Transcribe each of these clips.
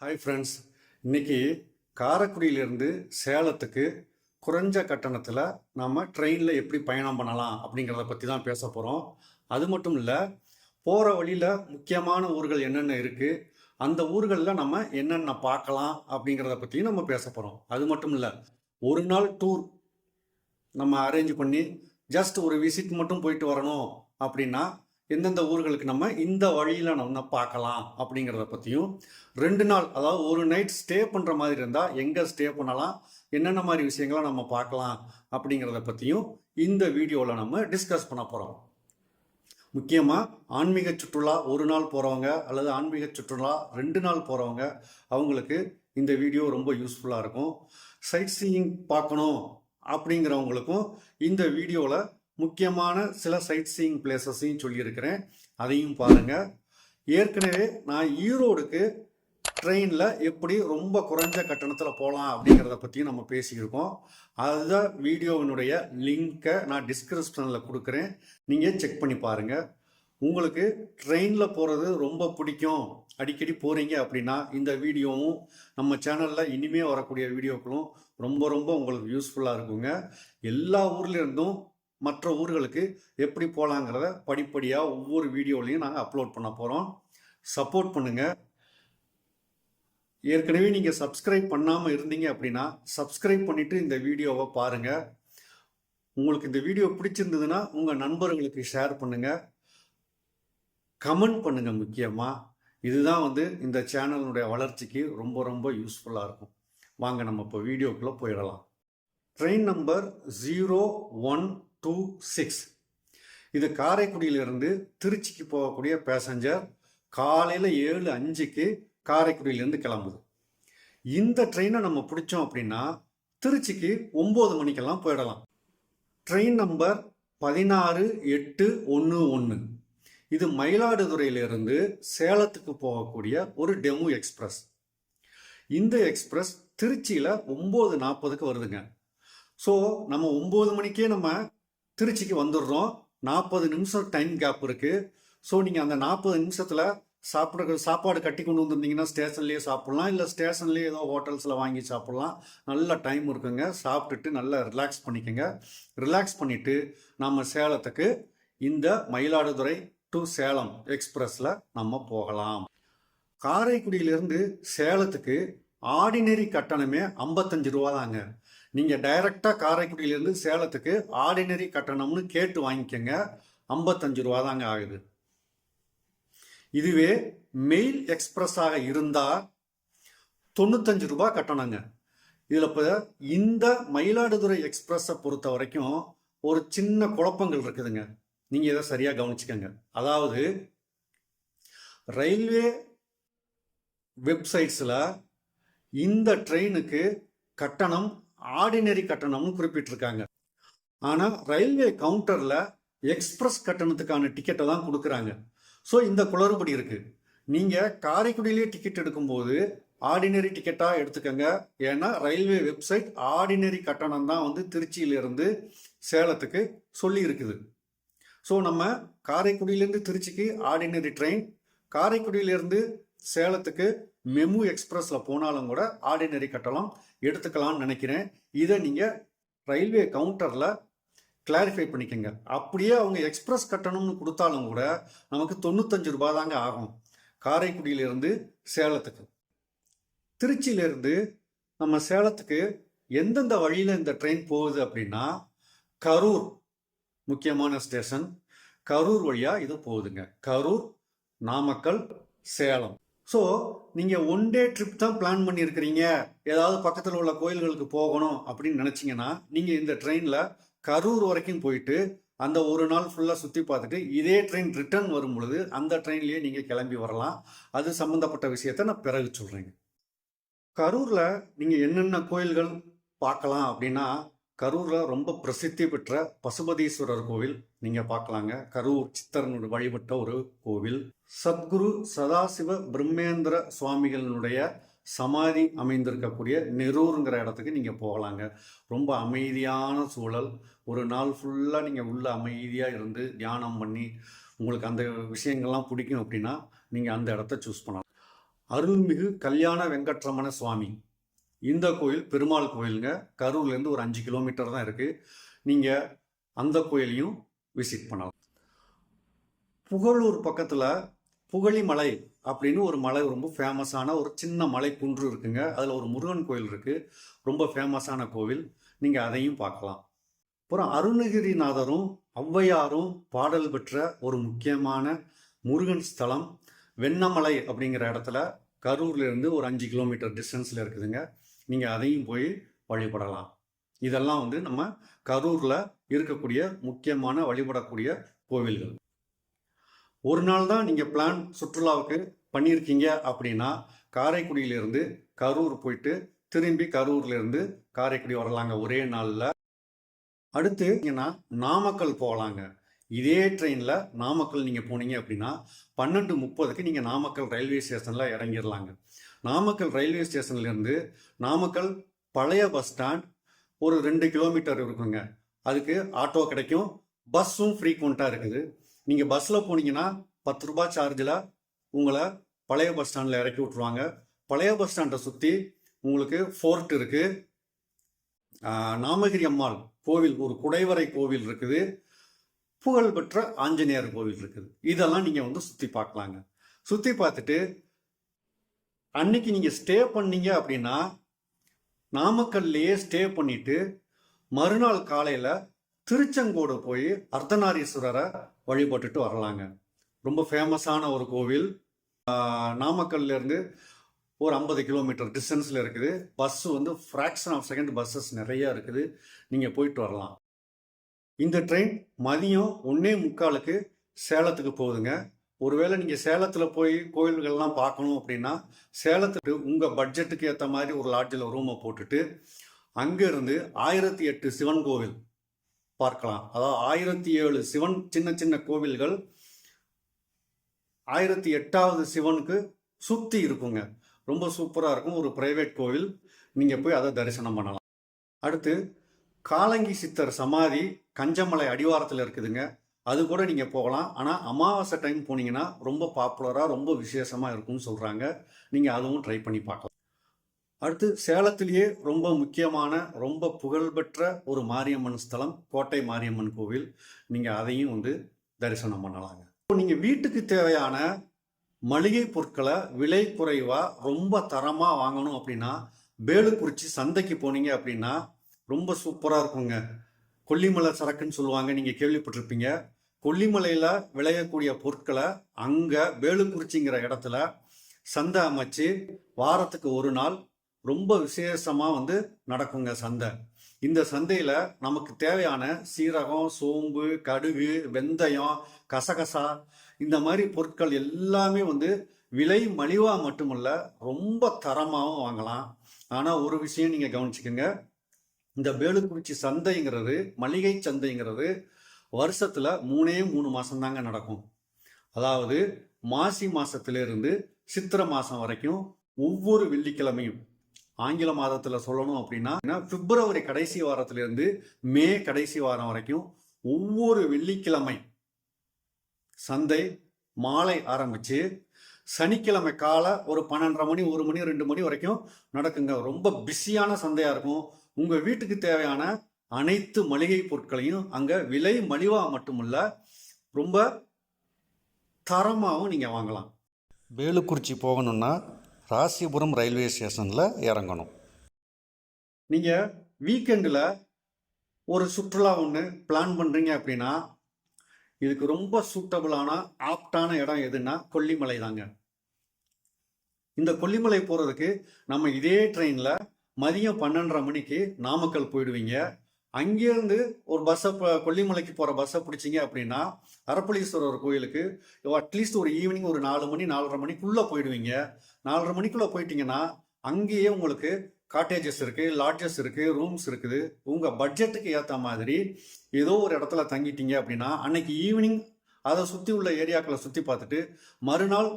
Hi friends இன்னைக்கு காரைக்குடியிலேருந்து சேலத்துக்கு குறைஞ்ச கட்டணத்தில் நம்ம ட்ரெயினில் எப்படி பயணம் பண்ணலாம் அப்படிங்கிறத பற்றி தான் பேச போகிறோம் அது மட்டும் இல்லை போகிற வழியில் முக்கியமான ஊர்கள் என்னென்ன இருக்குது அந்த ஊர்களில் நம்ம என்னென்ன பார்க்கலாம் அப்படிங்கிறத பற்றியும் நம்ம பேச போகிறோம் அது மட்டும் இல்லை ஒரு நாள் டூர் நம்ம அரேஞ்ச் பண்ணி ஜஸ்ட் ஒரு விசிட் மட்டும் போயிட்டு வரணும் அப்படின்னா எந்தெந்த ஊர்களுக்கு நம்ம இந்த வழியில் நம்ம பார்க்கலாம் அப்படிங்கிறத பற்றியும் ரெண்டு நாள் அதாவது ஒரு நைட் ஸ்டே பண்ணுற மாதிரி இருந்தால் எங்கே ஸ்டே பண்ணலாம் என்னென்ன மாதிரி விஷயங்களை நம்ம பார்க்கலாம் அப்படிங்கிறத பற்றியும் இந்த வீடியோவில் நம்ம டிஸ்கஸ் பண்ண போகிறோம் முக்கியமாக ஆன்மீக சுற்றுலா ஒரு நாள் போகிறவங்க அல்லது ஆன்மீக சுற்றுலா ரெண்டு நாள் போகிறவங்க அவங்களுக்கு இந்த வீடியோ ரொம்ப யூஸ்ஃபுல்லாக இருக்கும். சைட் சீயிங் பார்க்கணும் அப்படிங்கிறவங்களுக்கும் இந்த வீடியோவில் முக்கியமான சில சைட் சீயிங் பிளேசஸையும் சொல்லியிருக்கிறேன். அதையும் பாருங்கள் ஏற்கனவே நான் ஈரோடுக்கு ட்ரெயினில் எப்படி ரொம்ப குறைஞ்ச கட்டணத்தில் போகலாம் அப்படிங்கிறத பற்றியும் நம்ம பேசியிருக்கோம். அதுதான் வீடியோவினுடைய லிங்க்கை நான் டிஸ்கிரிப்ஷனில் கொடுக்குறேன். நீங்கள் செக் பண்ணி பாருங்கள் உங்களுக்கு ட்ரெயினில் போகிறது ரொம்ப பிடிக்கும். அடிக்கடி போகிறீங்க அப்படின்னா இந்த வீடியோவும் நம்ம சேனலில் இனிமே வரக்கூடிய வீடியோக்களும் ரொம்ப ரொம்ப உங்களுக்கு யூஸ்ஃபுல்லாக இருக்குங்க. எல்லா ஊர்லேருந்தும் மற்ற ஊர்களுக்கு எப்படி போகலாங்கிறத படிப்படியாக ஒவ்வொரு வீடியோலையும் நாங்கள் அப்லோட் பண்ண போகிறோம் சப்போர்ட் பண்ணுங்கள் ஏற்கனவே நீங்கள் சப்ஸ்கிரைப் பண்ணாமல் இருந்தீங்க அப்படின்னா சப்ஸ்கிரைப் பண்ணிவிட்டு இந்த வீடியோவை பாருங்கள் உங்களுக்கு இந்த வீடியோ பிடிச்சிருந்ததுன்னா உங்கள் நண்பர்களுக்கு ஷேர் பண்ணுங்கள் கமெண்ட் பண்ணுங்கள் முக்கியமாக இதுதான் வந்து இந்த சேனலினுடைய வளர்ச்சிக்கு ரொம்ப ரொம்ப யூஸ்ஃபுல்லாக இருக்கும். வாங்க நம்ம இப்போ வீடியோக்குள்ளே போயிடலாம். Train number zero one two six இது காரைக்குடியிலிருந்து திருச்சிக்கு போகக்கூடிய பேசஞ்சர் காலையில் ஏழு அஞ்சுக்கு காரைக்குடியிலேருந்து கிளம்புது. இந்த ட்ரெயினை நம்ம பிடிச்சோம் அப்படின்னா திருச்சிக்கு ஒம்பது மணிக்கெல்லாம் போயிடலாம். ட்ரெயின் நம்பர் பதினாறு எட்டு ஒன்று ஒன்று இது மயிலாடுதுறையிலிருந்து சேலத்துக்கு போகக்கூடிய ஒரு டெமு எக்ஸ்பிரஸ். இந்த எக்ஸ்பிரஸ் திருச்சியில் ஒம்பது நாற்பதுக்கு வருதுங்க. ஸோ நம்ம ஒம்பது மணிக்கே நம்ம திருச்சிக்கு வந்துடுறோம் நாற்பது நிமிஷம் டைம் கேப் இருக்குது ஸோ நீங்கள் அந்த நாற்பது நிமிஷத்தில் சாப்பிட்ற சாப்பாடு கட்டி கொண்டு வந்திருந்தீங்கன்னா ஸ்டேஷன்லேயே சாப்பிட்லாம். இல்லை ஸ்டேஷன்லேயே ஏதோ ஹோட்டல்ஸில் வாங்கி சாப்பிட்லாம். நல்ல டைம் இருக்குங்க. சாப்பிட்டுட்டு நல்லா ரிலாக்ஸ் பண்ணிக்கோங்க. ரிலாக்ஸ் பண்ணிவிட்டு நம்ம சேலத்துக்கு இந்த மயிலாடுதுறை டு சேலம் எக்ஸ்பிரஸில் நம்ம போகலாம். காரைக்குடியிலேருந்து சேலத்துக்கு ஆர்டினரி கட்டணமே ஐம்பத்தஞ்சு ரூபா தாங்க. நீங்கள் டைரெக்டாக காரைக்குடியிலேருந்து சேலத்துக்கு ஆர்டினரி கட்டணம்னு கேட்டு வாங்கிக்கோங்க. ஐம்பத்தஞ்சு ரூபா தாங்க ஆகுது. இதுவே மெயில் எக்ஸ்பிரஸாக இருந்தால் தொண்ணூத்தஞ்சு ரூபா கட்டணங்க. இதில் இப்போ இந்த மயிலாடுதுறை எக்ஸ்பிரஸை பொறுத்த வரைக்கும் ஒரு சின்ன குழப்பங்கள் இருக்குதுங்க. நீங்கள் இதை சரியாக கவனிச்சுக்கோங்க. அதாவது ரயில்வே வெப்சைட்ஸில் இந்த ட்ரெயினுக்கு கட்டணம் ஆர்டினரி கட்டணம்னு குறிப்பிட்டிருக்காங்க. ஆனால் ரயில்வே கவுண்டரில் எக்ஸ்பிரஸ் கட்டணத்துக்கான டிக்கெட்டை தான் கொடுக்குறாங்க. ஸோ இந்த குளறுபடி இருக்குது நீங்கள் காரைக்குடியிலே டிக்கெட் எடுக்கும்போது ஆர்டினரி டிக்கெட்டாக எடுத்துக்கோங்க. ஏன்னா ரயில்வே வெப்சைட் ஆர்டினரி கட்டணம் தான் வந்து திருச்சியிலிருந்து சேலத்துக்கு சொல்லி இருக்குது ஸோ நம்ம காரைக்குடியிலேருந்து திருச்சிக்கு ஆர்டினரி ட்ரெயின் காரைக்குடியிலேருந்து சேலத்துக்கு மெமு எக்ஸ்பிரஸில் போனாலும் கூட ஆர்டினரி கட்டணம் எடுத்துக்கலாம்னு நினைக்கிறேன். இதை நீங்கள் ரயில்வே கவுண்டரில் கிளாரிஃபை பண்ணிக்கோங்க. அப்படியே அவங்க எக்ஸ்பிரஸ் கட்டணம்னு கொடுத்தாலும் கூட நமக்கு தொண்ணூத்தஞ்சு ரூபாய் தாங்க ஆகும் காரைக்குடியிலேருந்து சேலத்துக்கு. திருச்சியிலேருந்து நம்ம சேலத்துக்கு எந்தெந்த வழியில் இந்த ட்ரெயின் போகுது அப்படின்னா கரூர். முக்கியமான ஸ்டேஷன். கரூர் வழியாக இது போகுதுங்க. கரூர் நாமக்கல் சேலம். ஸோ நீங்கள் ஒன் டே ட்ரிப் தான் பிளான் பண்ணியிருக்கிறீங்க. ஏதாவது பக்கத்தில் உள்ள கோயில்களுக்கு போகணும் அப்படின்னு நினச்சிங்கன்னா நீங்கள் இந்த ட்ரெயினில் கரூர் வரைக்கும் போயிட்டு அந்த ஒரு நாள் ஃபுல்லாக சுற்றி பார்த்துட்டு இதே ட்ரெயின் ரிட்டர்ன் வரும் பொழுது அந்த ட்ரெயின்லேயே நீங்கள் கிளம்பி வரலாம். அது சம்மந்தப்பட்ட விஷயத்த நான் பிறகு சொல்கிறேங்க கரூரில் நீங்கள் என்னென்ன கோயில்கள் பார்க்கலாம் அப்படின்னா கரூரில் ரொம்ப பிரசித்தி பெற்ற பசுபதீஸ்வரர் கோவில் நீங்கள் பார்க்கலாங்க. கரூர் சித்தரனுடைய வழிபட்ட ஒரு கோவில். சத்குரு சதாசிவ பிரம்மேந்திர சுவாமிகளினுடைய சமாதி அமைந்திருக்கக்கூடிய நெரூருங்கிற இடத்துக்கு நீங்கள் போகலாங்க. ரொம்ப அமைதியான சூழல். ஒரு நாள் ஃபுல்லாக நீங்கள் உள்ளே அமைதியாக இருந்து தியானம் பண்ணி உங்களுக்கு அந்த விஷயங்கள்லாம் பிடிக்கும் அப்படின்னா நீங்கள் அந்த இடத்த சூஸ் பண்ணலாம். அருள்மிகு கல்யாண வெங்கட்ரமண சுவாமி. இந்த கோயில் பெருமாள் கோயிலுங்க. கரூர்லேருந்து ஒரு அஞ்சு கிலோமீட்டர் தான் இருக்குது நீங்கள் அந்த கோயிலையும் விசிட் பண்ணலாம். புகழூர் பக்கத்தில் புகழிமலை அப்படின்னு ஒரு மலை ரொம்ப ஃபேமஸான ஒரு சின்ன மலை குன்று இருக்குங்க. அதில் ஒரு முருகன் கோயில் இருக்குது ரொம்ப ஃபேமஸான கோவில். நீங்கள் அதையும் பார்க்கலாம். அப்புறம் அருணகிரிநாதரும் ஔவையாரும் பாடல் பெற்ற ஒரு முக்கியமான முருகன் ஸ்தலம் வெண்ணமலை அப்படிங்கிற இடத்துல கரூர்லேருந்து ஒரு அஞ்சு கிலோமீட்டர் டிஸ்டன்ஸில் இருக்குதுங்க. நீங்கள் அதையும் போய் வழிபடலாம். இதெல்லாம் வந்து நம்ம கரூரில் இருக்கக்கூடிய முக்கியமான வழிபடக்கூடிய கோவில்கள். ஒரு நாள் தான் நீங்கள் பிளான் சுற்றுலாவுக்கு பண்ணியிருக்கீங்க அப்படின்னா காரைக்குடியிலேருந்து கரூர் போயிட்டு திரும்பி கரூர்லேருந்து காரைக்குடி வரலாங்க ஒரே நாளில். அடுத்து நீங்கன்னா நாமக்கல் போகலாங்க. இதே ட்ரெயினில் நாமக்கல் நீங்கள் போனீங்க அப்படின்னா பன்னெண்டு முப்பதுக்கு நீங்கள் நாமக்கல் ரயில்வே ஸ்டேஷனில் இறங்கிடலாங்க நாமக்கல் ரயில்வே ஸ்டேஷன்லேருந்து நாமக்கல் பழைய பஸ் ஸ்டாண்ட் ஒரு ரெண்டு கிலோமீட்டர் இருக்குங்க. அதுக்கு ஆட்டோ கிடைக்கும். பஸ்ஸும் ஃப்ரீக்வெண்ட்டாக இருக்குது. நீங்கள் பஸ்ஸில் போனீங்கன்னா பத்து ரூபாய் சார்ஜில் உங்களை பழைய பஸ் ஸ்டாண்டில் இறக்கி விட்ருவாங்க பழைய பஸ் ஸ்டாண்டை சுற்றி உங்களுக்கு ஃபோர்ட் இருக்குது நாமகிரி அம்மாள் கோவில் ஒரு குடைவரை கோவில் இருக்குது. புகழ்பெற்ற ஆஞ்சநேயர் கோவில் இருக்குது. இதெல்லாம் நீங்கள் வந்து சுற்றி பார்க்கலாங்க. சுற்றி பார்த்துட்டு அன்னைக்கு நீங்கள் ஸ்டே பண்ணீங்க அப்படின்னா நாமக்கல்லையே ஸ்டே பண்ணிட்டு மறுநாள் காலையில் திருச்செங்கோடு போய் அர்த்தநாரீஸ்வரரை வழிபட்டுட்டு வரலாங்க. ரொம்ப ஃபேமஸான ஒரு கோவில். நாமக்கல்லேருந்து ஒரு ஐம்பது கிலோமீட்டர் டிஸ்டன்ஸில் இருக்குது. பஸ்ஸு வந்து ஃப்ராக்ஷன் ஆஃப் செகண்ட் பஸ்ஸஸ் நிறையா இருக்குது. நீங்கள் போயிட்டு வரலாம். இந்த ட்ரெயின் மதியம் ஒன்னே முக்காலுக்கு சேலத்துக்கு போகுதுங்க. ஒருவேளை நீங்கள் சேலத்தில் போய் கோயில்கள்லாம் பார்க்கணும் அப்படின்னா சேலத்துக்கு உங்கள் பட்ஜெட்டுக்கு ஏற்ற மாதிரி ஒரு லாட்ஜில் ரூமை போட்டுட்டு அங்கேருந்து ஆயிரத்தி எட்டு சிவன் கோவில் பார்க்கலாம். அதாவது ஆயிரத்தி ஏழு சிவன் சின்ன சின்ன கோவில்கள் ஆயிரத்தி எட்டாவது சிவனுக்கு சுற்றி இருக்குங்க. ரொம்ப சூப்பராக இருக்கும். ஒரு பிரைவேட் கோவில். நீங்கள் போய் அதை தரிசனம் பண்ணலாம். அடுத்து காலங்கி சித்தர் சமாதி கஞ்சமலை அடிவாரத்தில் இருக்குதுங்க. அது கூட நீங்கள் போகலாம். ஆனால் அமாவாசை டைம் போனீங்கன்னா ரொம்ப பாப்புலராக ரொம்ப விசேஷமாக இருக்கும்னு சொல்கிறாங்க நீங்கள் அதுவும் ட்ரை பண்ணி பார்க்கலாம். அடுத்து சேலத்திலேயே ரொம்ப முக்கியமான ரொம்ப புகழ்பெற்ற ஒரு மாரியம்மன் ஸ்தலம் கோட்டை மாரியம்மன் கோவில். நீங்கள் அதையும் வந்து தரிசனம் பண்ணலாங்க. இப்போ நீங்கள் வீட்டுக்கு தேவையான மளிகை பொருட்களை விலை குறைவாக ரொம்ப தரமாக வாங்கணும் அப்படின்னா வேலுக்குறிச்சி சந்தைக்கு போனீங்க அப்படின்னா ரொம்ப சூப்பராக இருக்குங்க. கொல்லிமலை சரக்குன்னு சொல்லுவாங்க. நீங்கள் கேள்விப்பட்டிருப்பீங்க. கொல்லிமலையில் விளையக்கூடிய பொருட்களை அங்கே வேலுக்குறிச்சிங்கிற இடத்துல சந்தை அமைச்சு வாரத்துக்கு ஒரு நாள் ரொம்ப விசேஷமாக வந்து நடக்குங்க சந்தை. இந்த சந்தையில் நமக்கு தேவையான சீரகம் சோம்பு கடுகு வெந்தயம் கசகசா இந்த மாதிரி பொருட்கள் எல்லாமே வந்து விலை மலிவாக மட்டுமல்ல ரொம்ப தரமாகவும் வாங்கலாம். ஆனால் ஒரு விஷயம் நீங்கள் கவனிச்சுக்கோங்க. இந்த வேலுக்குறிச்சி சந்தைங்கிறது மளிகை சந்தைங்கிறது வருஷத்தில் மூணே மூணு மாதம்தாங்க நடக்கும். அதாவது மாசி மாதத்திலிருந்து சித்திரை மாதம் வரைக்கும் ஒவ்வொரு வெள்ளிக்கிழமையும் ஆங்கில மாதத்தில் சொல்லணும் அப்படின்னா பிப்ரவரி கடைசி வாரத்திலிருந்து மே கடைசி வாரம் வரைக்கும் ஒவ்வொரு வெள்ளிக்கிழமை சந்தை மாலை ஆரம்பிச்சு சனிக்கிழமை காலை ஒரு பன்னெண்டரை மணி ஒரு மணி ரெண்டு மணி வரைக்கும் நடக்குங்க. ரொம்ப பிஸியான சந்தையாக இருக்கும். உங்கள் வீட்டுக்கு தேவையான அனைத்து மளிகை பொருட்களையும் அங்க விலை மலிவா மட்டுமல்ல ரொம்ப தரமாகவும் நீங்க வாங்கலாம். வேலுக்குறிச்சி போகணும்னா ராசிபுரம் ரயில்வே ஸ்டேஷன்ல இறங்கணும். நீங்க வீக்கெண்டில் ஒரு சுற்றுலா ஒன்று பிளான் பண்றீங்க அப்படின்னா இதுக்கு ரொம்ப சூட்டபிளான ஆப்டான இடம் எதுன்னா கொல்லிமலை தாங்க. இந்த கொல்லிமலை போகிறதுக்கு நம்ம இதே ட்ரெயினில் மதியம் பன்னெண்டரை மணிக்கு நாமக்கல் போயிடுவீங்க. அங்கேருந்து ஒரு பஸ்ஸை கொல்லிமலைக்கு போகிற பஸ்ஸை பிடிச்சிங்க அப்படின்னா அரப்பளீஸ்வரர் கோயிலுக்கு அட்லீஸ்ட் ஒரு ஈவினிங் ஒரு நாலு மணி நாலரை மணிக்குள்ளே போயிடுவீங்க. நாலரை மணிக்குள்ளே போயிட்டீங்கன்னா அங்கேயே உங்களுக்கு காட்டேஜஸ் இருக்குது லாட்ஜஸ் இருக்குது ரூம்ஸ் இருக்குது. உங்கள் பட்ஜெட்டுக்கு ஏற்ற மாதிரி ஏதோ ஒரு இடத்துல தங்கிட்டீங்க அப்படின்னா அன்னைக்கு ஈவினிங் அதை சுற்றி உள்ள ஏரியாக்களை சுற்றி பார்த்துட்டு மறுநாள்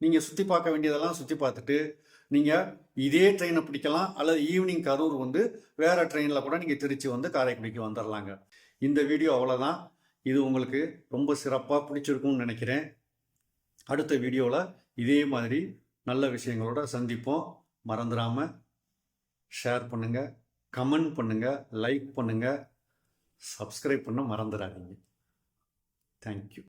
நீங்கள் சுற்றி பார்க்க வேண்டியதெல்லாம் சுற்றி பார்த்துட்டு நீங்கள் இதே ட்ரெயினை பிடிக்கலாம் அல்லது ஈவினிங் கரூர் வந்து வேறு ட்ரெயினில் கூட நீங்கள் திருச்சி வந்து காரைக்குடிக்கு வந்துடலாங்க இந்த வீடியோ அவ்வளோதான் இது உங்களுக்கு ரொம்ப சிறப்பாக பிடிச்சிருக்கும்னு நினைக்கிறேன். அடுத்த வீடியோவில் இதே மாதிரி நல்ல விஷயங்களோட சந்திப்போம். மறந்துடாமல் ஷேர் பண்ணுங்கள் கமெண்ட் பண்ணுங்கள் லைக் பண்ணுங்கள் சப்ஸ்கிரைப் பண்ண மறந்துடாதீங்க தேங்க்யூ